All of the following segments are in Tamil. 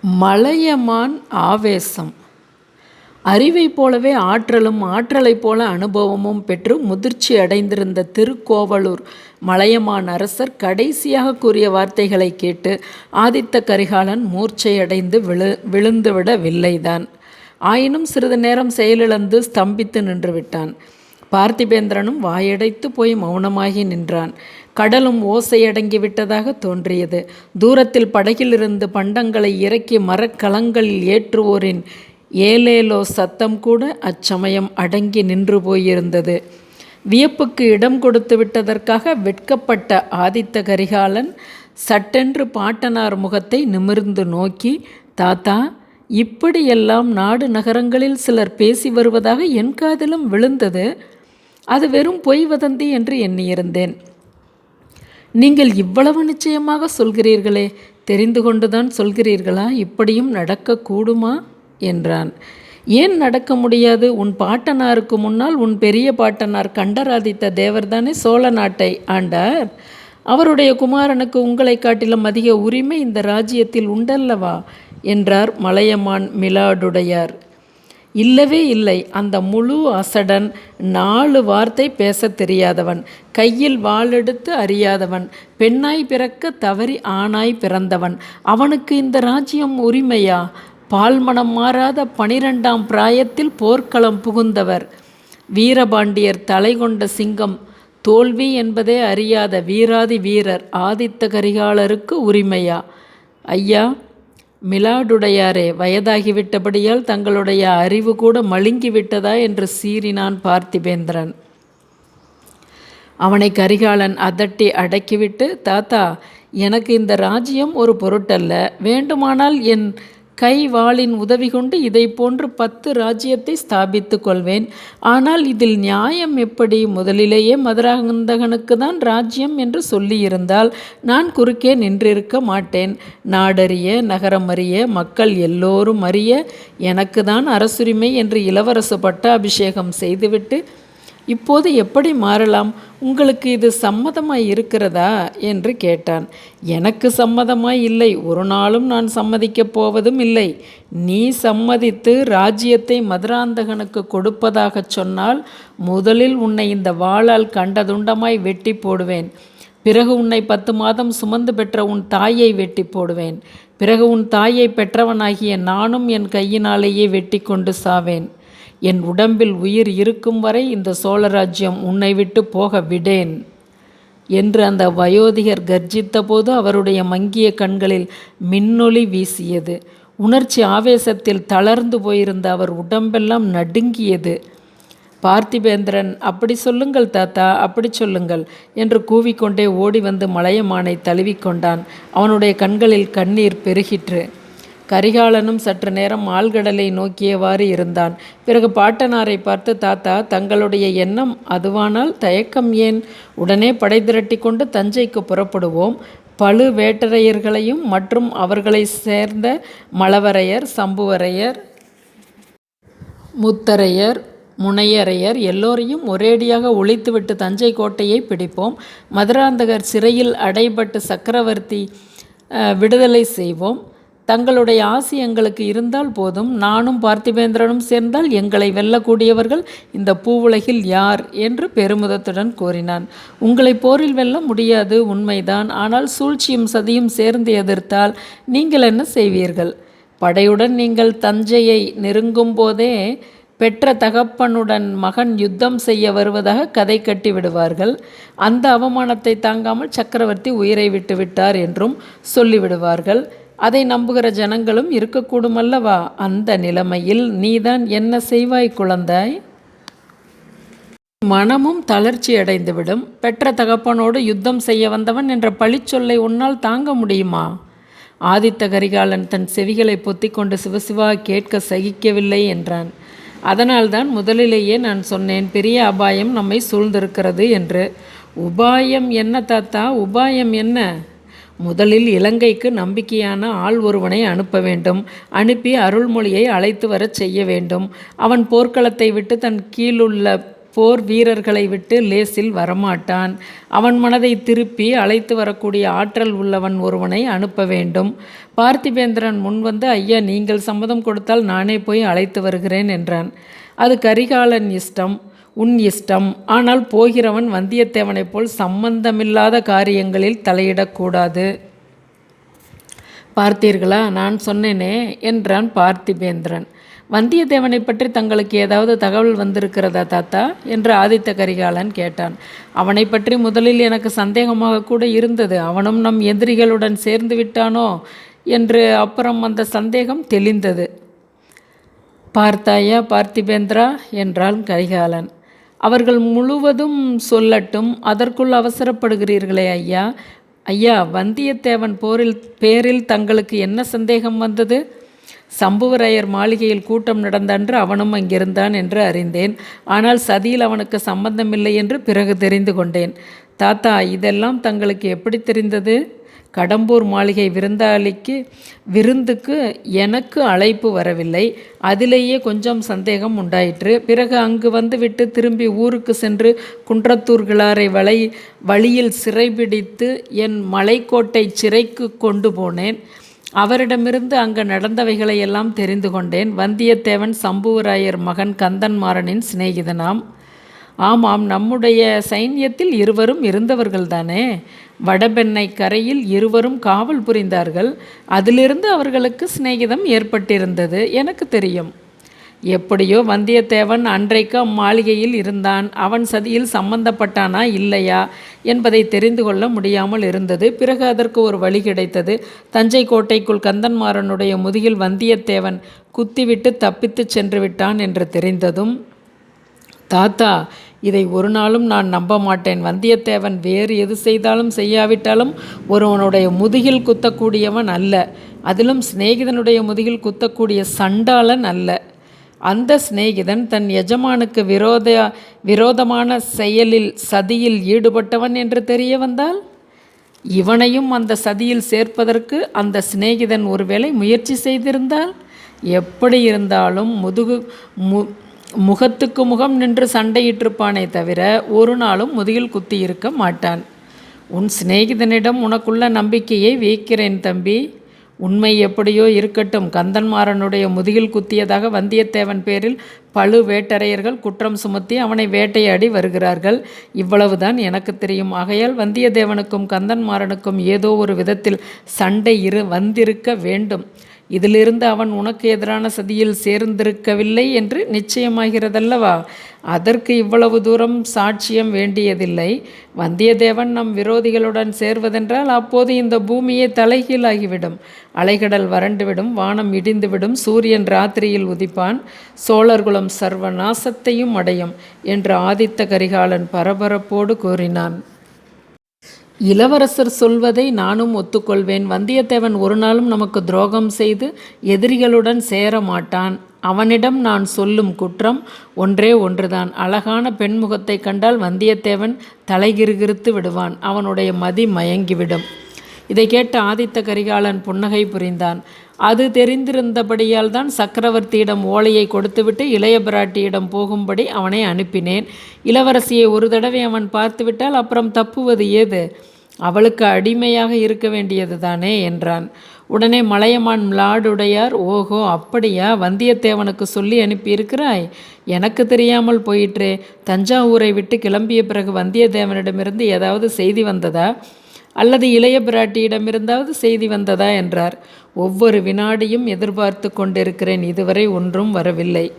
மலையமான் ஆவேசம். அறிவைப் போலவே ஆற்றலும் ஆற்றலைப் போல அனுபவமும் பெற்று முதிர்ச்சி அடைந்திருந்த திருக்கோவலூர் மலையமான் அரசர் கடைசியாக கூறிய வார்த்தைகளைக் கேட்டு ஆதித்த கரிகாலன் மூர்ச்சையடைந்து விழு விழுந்துவிடவில்லைதான். ஆயினும் சிறிது நேரம் செயலிழந்து ஸ்தம்பித்து நின்று விட்டான் பார்த்திபேந்திரனும் வாயடைத்து போய் மௌனமாகி நின்றான். கடலும் ஓசையடங்கிவிட்டதாக தோன்றியது. தூரத்தில் படகிலிருந்து பண்டங்களை இறக்கி மரக்கலங்களில் ஏற்றுவோரின் ஏலேலோ சத்தம் கூட அச்சமயம் அடங்கி நின்று போயிருந்தது. வியப்புக்கு இடம் கொடுத்து விட்டதற்காக வெட்கப்பட்ட ஆதித்த கரிகாலன் சட்டென்று பாட்டனார் முகத்தை நிமிர்ந்து நோக்கி தாத்தா இப்படியெல்லாம் நாடு நகரங்களில் சிலர் பேசி வருவதாக என் காதிலும் விழுந்தது. அது வெறும் பொய் வதந்தி என்று எண்ணியிருந்தேன். நீங்கள் இவ்வளவு நிச்சயமாக சொல்கிறீர்களே தெரிந்து கொண்டுதான் சொல்கிறீர்களா? இப்படியும் நடக்கக்கூடுமா என்றான். ஏன் நடக்க முடியாது? உன் பாட்டனாருக்கு முன்னால் உன் பெரிய பாட்டனார் கண்டராதித்த தேவர்தானே சோழ நாட்டை ஆண்டார். அவருடைய குமாரனுக்கு உங்களை காட்டிலும் அதிக உரிமை இந்த ராஜ்யத்தில் உண்டல்லவா? என்றார் மலையமான் மிலாடுடையார். இல்லவே இல்லை. அந்த முழு அசடன் நாலு வார்த்தை பேசத் தெரியாதவன். கையில் வாளெடுத்து அறியாதவன். பெண்ணாய் பிறக்க தவறி ஆணாய் பிறந்தவன். அவனுக்கு இந்த ராஜ்யம் உரிமையா? பால்மணம் மாறாத பனிரெண்டாம் பிராயத்தில் போர்க்களம் புகுந்தவர். வீரபாண்டியர் தலை கொண்ட சிங்கம். தோல்வி என்பதே அறியாத வீராதி வீரர் ஆதித்த கரிகாலருக்கு உரிமையா? ஐயா மிலாடுடையாரே வயதாகிவிட்டபடியால் தங்களுடைய அறிவு கூட மழுங்கிவிட்டதா என்று சீறினான் பார்த்திபேந்திரன். அவனை கரிகாலன் அதட்டி அடக்கிவிட்டு தாத்தா எனக்கு இந்த ராஜ்யம் ஒரு பொருட்டல்ல. வேண்டுமானால் என் கை வாளின் உதவி கொண்டு இதை போன்று பத்து ராஜ்யத்தை ஸ்தாபித்து கொள்வேன். ஆனால் இதில் நியாயம் எப்படி? முதலிலேயே மதுராந்தகனுக்கு தான் ராஜ்யம் என்று சொல்லியிருந்தால் நான் குறுக்கே நின்றிருக்க மாட்டேன். நாடறிய நகரம் அறிய மக்கள் எல்லோரும் அறிய எனக்கு தான் அரசுரிமை என்று இளவரசு பட்டாபிஷேகம் செய்துவிட்டு இப்போது எப்படி மாறலாம்? உங்களுக்கு இது சம்மதமாய் இருக்கிறதா? என்று கேட்டான். எனக்கு சம்மதமாய் இல்லை. ஒரு நாளும் நான் சம்மதிக்கப் போவதும் இல்லை. நீ சம்மதித்து ராஜ்யத்தை மதுராந்தகனுக்கு கொடுப்பதாகச் சொன்னால் முதலில் உன்னை இந்த வாளால் கண்டதுண்டமாய் வெட்டி போடுவேன். பிறகு உன்னை பத்து மாதம் சுமந்து பெற்ற உன் தாயை வெட்டி போடுவேன். பிறகு உன் தாயை பெற்றவனாகிய நானும் என் கையினாலேயே வெட்டி கொண்டு சாவேன். என் உடம்பில் உயிர் இருக்கும் வரை இந்த சோழராஜ்யம் உன்னை விட்டு போக விடேன். என்று அந்த வயோதிகர் கர்ஜித்தபோது அவருடைய மங்கிய கண்களில் மின்னொளி வீசியது. உணர்ச்சி ஆவேசத்தில் தளர்ந்து போயிருந்த அவர் உடம்பெல்லாம் நடுங்கியது. பார்த்திபேந்திரன் அப்படி சொல்லுங்கள் தாத்தா அப்படி சொல்லுங்கள் என்று கூவிக்கொண்டே ஓடி வந்து மலையமானை தழுவிக்கொண்டான். அவனுடைய கண்களில் கண்ணீர் பெருகிற்று. கரிகாலனும் சற்று நேரம் ஆழ்கடலை நோக்கியவாறு இருந்தான். பிறகு பாட்டனாரை பார்த்து தாத்தா தங்களுடைய எண்ணம் அதுவானால் தயக்கம் ஏன்? உடனே படை திரட்டி கொண்டு தஞ்சைக்கு புறப்படுவோம். பழுவேட்டரையர்களையும் மற்றும் அவர்களை சேர்ந்த மலவரையர் சம்புவரையர் முத்தரையர் முனையரையர் எல்லோரையும் ஒரேடியாக ஒழித்துவிட்டு தஞ்சை கோட்டையை பிடிப்போம். மதுராந்தகர் சிறையில் அடைபட்டு சக்கரவர்த்தி விடுதலை செய்வோம். தங்களுடைய ஆசி எங்களுக்கு இருந்தால் போதும். நானும் பார்த்திபேந்திரனும் சேர்ந்தால் எங்களை வெல்லக்கூடியவர்கள் இந்த பூவுலகில் யார்? என்று பெருமிதத்துடன் கூறினான். உங்களை போரில் வெல்ல முடியாது உண்மைதான். ஆனால் சூழ்ச்சியும் சதியும் சேர்ந்து எதிர்த்தால் நீங்கள் என்ன செய்வீர்கள்? படையுடன் நீங்கள் தஞ்சையை நெருங்கும் போதே பெற்ற தகப்பனுடன் மகன் யுத்தம் செய்ய வருவதாக கதை கட்டி விடுவார்கள். அந்த அவமானத்தை தாங்காமல் சக்கரவர்த்தி உயிரை விட்டு விட்டார் என்றும் சொல்லிவிடுவார்கள். அதை நம்புகிற ஜனங்களும் இருக்கக்கூடும் அல்லவா அந்த நிலைமையில் நீதான் என்ன செய்வாய் குழந்தாய்? மனமும் தளர்ச்சி அடைந்துவிடும். பெற்ற தகப்பனோடு யுத்தம் செய்ய வந்தவன் என்ற பழிச்சொல்லை உன்னால் தாங்க முடியுமா? ஆதித்த கரிகாலன் தன் செவிகளை பொத்திக்கொண்டு சிவசிவா கேட்க சகிக்கவில்லை என்றான். அதனால்தான் முதலிலேயே நான் சொன்னேன் பெரிய அபாயம் நம்மை சூழ்ந்திருக்கிறது என்று. உபாயம் என்ன தாத்தா? உபாயம் என்ன? முதலில் இலங்கைக்கு நம்பிக்கையான ஆள் ஒருவனை அனுப்ப வேண்டும். அனுப்பி அருள்மொழியை அழைத்து வரச் செய்ய வேண்டும். அவன் போர்க்களத்தை விட்டு தன் கீழுள்ள போர் வீரர்களை விட்டு லேசில் வரமாட்டான். அவன் மனதை திருப்பி அழைத்து வரக்கூடிய ஆற்றல் உள்ளவன் ஒருவனை அனுப்ப வேண்டும். பார்த்திபேந்திரன் முன்வந்து ஐயா நீங்கள் சம்மதம் கொடுத்தால் நானே போய் அழைத்து வருகிறேன் என்றான். அது கரிகாலன் இஷ்டம். உன் இஷ்டம். ஆனால் போகிறவன் வந்தியத்தேவனைப் போல் சம்பந்தமில்லாத காரியங்களில் தலையிடக்கூடாது. பார்த்தீர்களா? நான் சொன்னேனே என்றான் பார்த்திபேந்திரன். வந்தியத்தேவனை பற்றி தங்களுக்கு ஏதாவது தகவல் வந்திருக்கிறதா தாத்தா? என்று ஆதித்த கரிகாலன் கேட்டான். அவனை பற்றி முதலில் எனக்கு சந்தேகமாக கூட இருந்தது. அவனும் நம் எதிரிகளுடன் சேர்ந்து விட்டானோ? என்று அப்புறம் அந்த சந்தேகம் தெளிந்தது. பார்த்தாயா பார்த்திபேந்திரா? என்றான் கரிகாலன். அவர்கள் முழுவதும் சொல்லட்டும் அதற்குள் அவசரப்படுகிறீர்களே ஐயா. ஐயா வந்தியத்தேவன் போரில் பேரில் தங்களுக்கு என்ன சந்தேகம் வந்தது? சம்புவரையர் மாளிகையில் கூட்டம் நடந்தன்று அவனும் அங்கிருந்தான் என்று அறிந்தேன். ஆனால் சதியில் அவனுக்கு சம்பந்தமில்லை என்று பிறகு தெரிந்து கொண்டேன். தாத்தா இதெல்லாம் தங்களுக்கு எப்படி தெரிந்தது? கடம்பூர் மாளிகை விருந்தாளிக்கு விருந்துக்கு எனக்கு அழைப்பு வரவில்லை. அதிலேயே கொஞ்சம் சந்தேகம் உண்டாயிற்று. பிறகு அங்கு வந்துவிட்டு திரும்பி ஊருக்கு சென்று குன்றத்தூர் கிளாரை வலை வழியில் சிறைபிடித்து என் மலைக்கோட்டை சிறைக்கு கொண்டு போனேன். அவரிடமிருந்து அங்கு நடந்தவைகளை எல்லாம் தெரிந்து கொண்டேன். வந்தியத்தேவன் சம்புவராயர் மகன் கந்தன்மாறனின் சிநேகிதனாம். ஆமாம் நம்முடைய சைன்யத்தில் இருவரும் இருந்தவர்கள்தானே? வடபெண்ணை கரையில் இருவரும் காவல் புரிந்தார்கள். அதிலிருந்து அவர்களுக்கு சிநேகிதம் ஏற்பட்டிருந்தது எனக்கு தெரியும். எப்படியோ வந்தியத்தேவன் அன்றைக்கு அம்மாளிகையில் இருந்தான். அவன் சதியில் சம்பந்தப்பட்டானா இல்லையா என்பதை தெரிந்து கொள்ள முடியாமல் இருந்தது. பிறகு அதற்கு ஒரு வழி கிடைத்தது. தஞ்சை கோட்டைக்குள் கந்தன்மாறனுடைய முதுகில் வந்தியத்தேவன் குத்திவிட்டு தப்பித்துச் சென்று விட்டான் என்று தெரிந்ததும் தாத்தா இதை ஒரு நாளும் நான் நம்ப மாட்டேன். வந்தியத்தேவன் வேறு எது செய்தாலும் செய்யாவிட்டாலும் ஒருவனுடைய முதுகில் குத்தக்கூடியவன் அல்ல. அதிலும் சிநேகிதனுடைய முதுகில் குத்தக்கூடிய சண்டாளன் அல்ல. அந்த சிநேகிதன் தன் எஜமானுக்கு விரோத விரோதமான செயலில் சதியில் ஈடுபட்டவன் என்று தெரிய வந்தால்? இவனையும் அந்த சதியில் சேர்ப்பதற்கு அந்த சிநேகிதன் ஒருவேளை முயற்சி செய்திருந்தால்? எப்படி இருந்தாலும் முதுகு மு முகத்துக்கு முகம் நின்று சண்டையிட்டிருப்பானே தவிர ஒரு நாளும் முதுகில் குத்தி இருக்க மாட்டான். உன் சிநேகிதனிடம் உனக்குள்ள நம்பிக்கையை வீக்கிறேன் தம்பி. உண்மை எப்படியோ இருக்கட்டும். கந்தன்மாறனுடைய முதுகில் குத்தியதாக வந்தியத்தேவன் பேரில் பழு வேட்டரையர்கள் குற்றம் சுமத்தி அவனை வேட்டையாடி வருகிறார்கள். இவ்வளவுதான் எனக்கு தெரியும். ஆகையால் வந்தியத்தேவனுக்கும் கந்தன்மாறனுக்கும் ஏதோ ஒரு விதத்தில் சண்டை இரு வந்திருக்க வேண்டும். இதிலிருந்து அவன் உனக்கு எதிரான சதியில் சேர்ந்திருக்கவில்லை என்று நிச்சயமாகிறதல்லவா? அதற்கு இவ்வளவு தூரம் சாட்சியம் வேண்டியதில்லை. வந்தியத்தேவன் நம் விரோதிகளுடன் சேர்வதென்றால் அப்போது இந்த பூமியே தலைகீழாகிவிடும். அலைகடல் வறண்டுவிடும் வானம் இடிந்துவிடும் சூரியன் ராத்திரியில் உதிப்பான் சோழர்குலம் சர்வநாசத்தையும் அடையும் என்று ஆதித்த கரிகாலன் பரபரப்போடு கூறினான். இளவரசர் சொல்வதை நானும் ஒத்துக்கொள்வேன். வந்தியத்தேவன் ஒரு நாளும் நமக்கு துரோகம் செய்து எதிரிகளுடன் சேர மாட்டான். அவனிடம் நான் சொல்லும் குற்றம் ஒன்றே ஒன்றுதான். அழகான பெண்முகத்தை கண்டால் வந்தியத்தேவன் தலைகிருகிருத்து விடுவான். அவனுடைய மதி மயங்கிவிடும். இதை கேட்ட ஆதித்த கரிகாலன் புன்னகை புரிந்தான். அது தெரிந்திருந்தபடியால் தான் சக்கரவர்த்தியிடம் ஓலையை கொடுத்துவிட்டு இளைய பிராட்டியிடம் போகும்படி அவனை அனுப்பினேன். இளவரசியை ஒரு தடவை அவன் பார்த்துவிட்டால் அப்புறம் தப்புவது ஏது? அவளுக்கு அடிமையாக இருக்க வேண்டியது தானே என்றான். உடனே மலையமான் மிளாடுடையார் ஓஹோ அப்படியா? வந்தியத்தேவனுக்கு சொல்லி அனுப்பியிருக்கிறாய்? எனக்கு தெரியாமல் போயிற்றே. தஞ்சாவூரை விட்டு கிளம்பிய பிறகு வந்தியத்தேவனிடமிருந்து ஏதாவது செய்தி வந்ததா? அல்லது இளைய பிராட்டியிடமிருந்தாவது செய்தி வந்ததா என்றார். ஒவ்வொரு வினாடியும் எதிர்பார்த்து கொண்டிருக்கிறேன். இதுவரை ஒன்றும் வரவில்லை.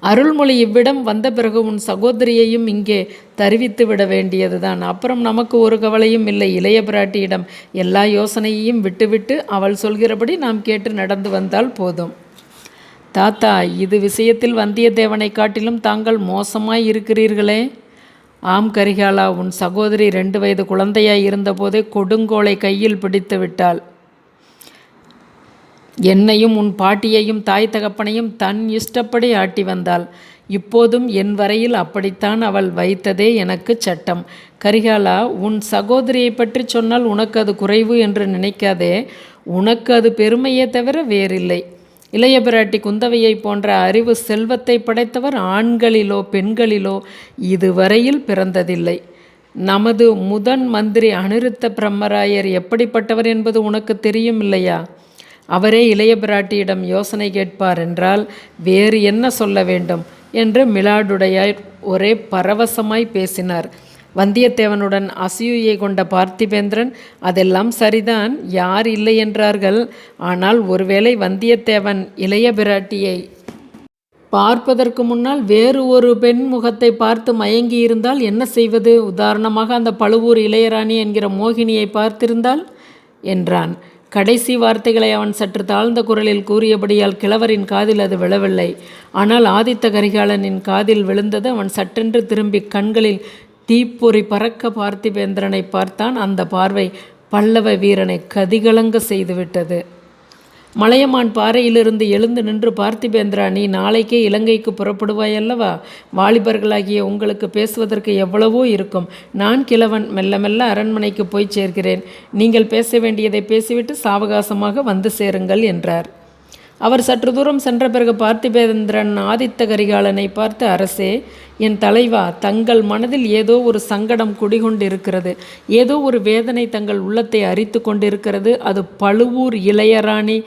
அருள்மொழி இவ்விடம் வந்த பிறகு உன் சகோதரியையும் இங்கே தருவித்து விட வேண்டியதுதான். அப்புறம் நமக்கு ஒரு கவலையும் இல்லை. இளைய பிராட்டியிடம் எல்லா யோசனையையும் விட்டுவிட்டு அவள் சொல்கிறபடி நாம் கேட்டு நடந்து வந்தால் போதும். தாத்தா இது விஷயத்தில் வந்தியத்தேவனை காட்டிலும் தாங்கள் மோசமாய் இருக்கிறீர்களே. ஆம் கரிகாலா உன் சகோதரி ரெண்டு வயது குழந்தையாய் இருந்தபோதே கொடுங்கோலை கையில் பிடித்து விட்டாள். என்னையும் உன் பாட்டியையும் தாய் தகப்பனையும் தன் இஷ்டப்படி ஆட்டி வந்தாள். இப்போதும் என் வரையில் அப்படித்தான் அவள் வைத்ததே எனக்கு சட்டம். கரிகாலா உன் சகோதரியை பற்றி சொன்னால் உனக்கு அது குறைவு என்று நினைக்காதே. உனக்கு அது பெருமையே தவிர வேறில்லை. இளைய பிராட்டி குந்தவையை போன்ற அறிவு செல்வத்தை படைத்தவர் ஆண்களிலோ பெண்களிலோ இதுவரையில் பிறந்ததில்லை. நமது முதன் மந்திரி அனிருத்த பிரம்மராயர் எப்படிப்பட்டவர் என்பது உனக்கு தெரியும் இல்லையா? அவரே இளைய பிராட்டியிடம் யோசனை கேட்பார் என்றால் வேறு என்ன சொல்ல வேண்டும்? என்று மிலாடுடையார் ஒரே பரவசமாய் பேசினார். வந்தியத்தேவனுடன் அசூயை கொண்ட பார்த்திபேந்திரன் அதெல்லாம் சரிதான் யார் இல்லை என்றார்கள். ஆனால் ஒருவேளை வந்தியத்தேவன் இளைய பிராட்டியை பார்ப்பதற்கு முன்னால் வேறு ஒரு பெண் முகத்தை பார்த்து மயங்கி இருந்தால் என்ன செய்வது? உதாரணமாக அந்த பழுவூர் இளையராணி என்கிற மோகினியை பார்த்திருந்தால்? என்றான். கடைசி வார்த்தைகளை அவன் சற்று தாழ்ந்த குரலில் கூறியபடியால் கிழவரின் காதில் அது விழவில்லை. ஆனால் ஆதித்த கரிகாலனின் காதில் விழுந்தது அவன் சட்டென்று திரும்பி கண்களில் தீப்பொறி பறக்க பார்த்திபேந்திரனை பார்த்தான். அந்த பார்வை பல்லவ வீரனை கதிகலங்க செய்துவிட்டது. மலையமான் பாறையிலிருந்து எழுந்து நின்று பார்த்திபேந்திரா நீ நாளைக்கே இலங்கைக்கு புறப்படுவாயல்லவா? வாலிபர்களாகிய உங்களுக்கு பேசுவதற்கு எவ்வளவோ இருக்கும். நான் கிழவன் மெல்ல மெல்ல அரண்மனைக்கு போய் சேர்க்கிறேன் நீங்கள் பேச வேண்டியதை பேசிவிட்டு சாவகாசமாக வந்து சேருங்கள் என்றார். அவர் சற்று தூரம் சென்ற பிறகு பார்த்திபேந்திரன் ஆதித்த கரிகாலனை பார்த்து அரசே என் தலைவா தங்கள் மனதில் ஏதோ ஒரு சங்கடம் குடிகொண்டிருக்கிறது. ஏதோ ஒரு வேதனை தங்கள் உள்ளத்தை அரித்து கொண்டிருக்கிறது. அது பழுவூர் இளையராணி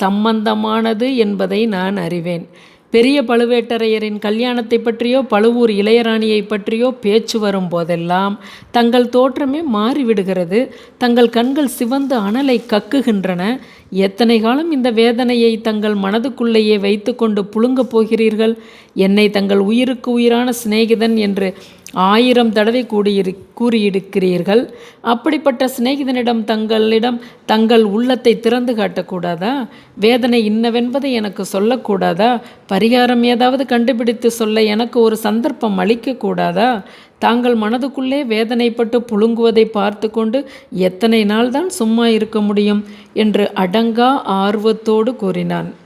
சம்பந்தமானது என்பதை நான் அறிவேன். பெரிய பழுவேட்டரையரின் கல்யாணத்தை பற்றியோ பழுவூர் இளையராணியை பற்றியோ பேச்சு வரும் போதெல்லாம் தங்கள் தோற்றமே மாறிவிடுகிறது. தங்கள் கண்கள் சிவந்து அனலை கக்குகின்றன. எத்தனை காலம் இந்த வேதனையை தங்கள் மனதுக்குள்ளேயே வைத்துக்கொண்டு புழுங்கப் போகிறீர்கள்? என்னை தங்கள் உயிருக்கு உயிரான சிநேகிதன் என்று ஆயிரம் தடவை கூடியிரு கூறியிருக்கிறீர்கள். அப்படிப்பட்ட சிநேகிதனிடம் தங்களிடம் தங்கள் உள்ளத்தை திறந்து காட்டக்கூடாதா? வேதனை இன்னவென்பதை எனக்கு சொல்லக்கூடாதா? பரிகாரம் ஏதாவது கண்டுபிடித்து சொல்ல எனக்கு ஒரு சந்தர்ப்பம் அளிக்கக்கூடாதா? தாங்கள் மனதுக்குள்ளே வேதனைப்பட்டு புழுங்குவதை பார்த்து கொண்டு எத்தனை நாள்தான் சும்மா இருக்க முடியும்? என்று அடங்கா ஆர்வத்தோடு கூறினான்.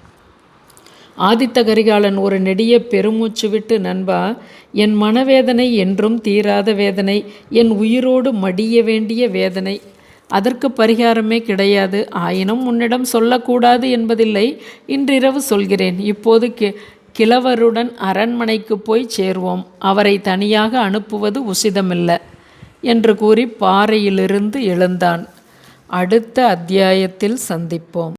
ஆதித்த கரிகாலன் ஒரு நெடிய பெருமூச்சு விட்டு நண்பா என் மனவேதனை என்றும் தீராத வேதனை என் உயிரோடு மடிய வேண்டிய வேதனை. அதற்கு பரிகாரமே கிடையாது. ஆயினும் உன்னிடம் சொல்லக்கூடாது என்பதில்லை. இன்றிரவு சொல்கிறேன். இப்போது கி கிழவருடன் அரண்மனைக்கு போய் சேர்வோம். அவரை தனியாக அனுப்புவது உசிதமில்லை என்று கூறி பாறையிலிருந்து எழுந்தான். அடுத்த அத்தியாயத்தில் சந்திப்போம்.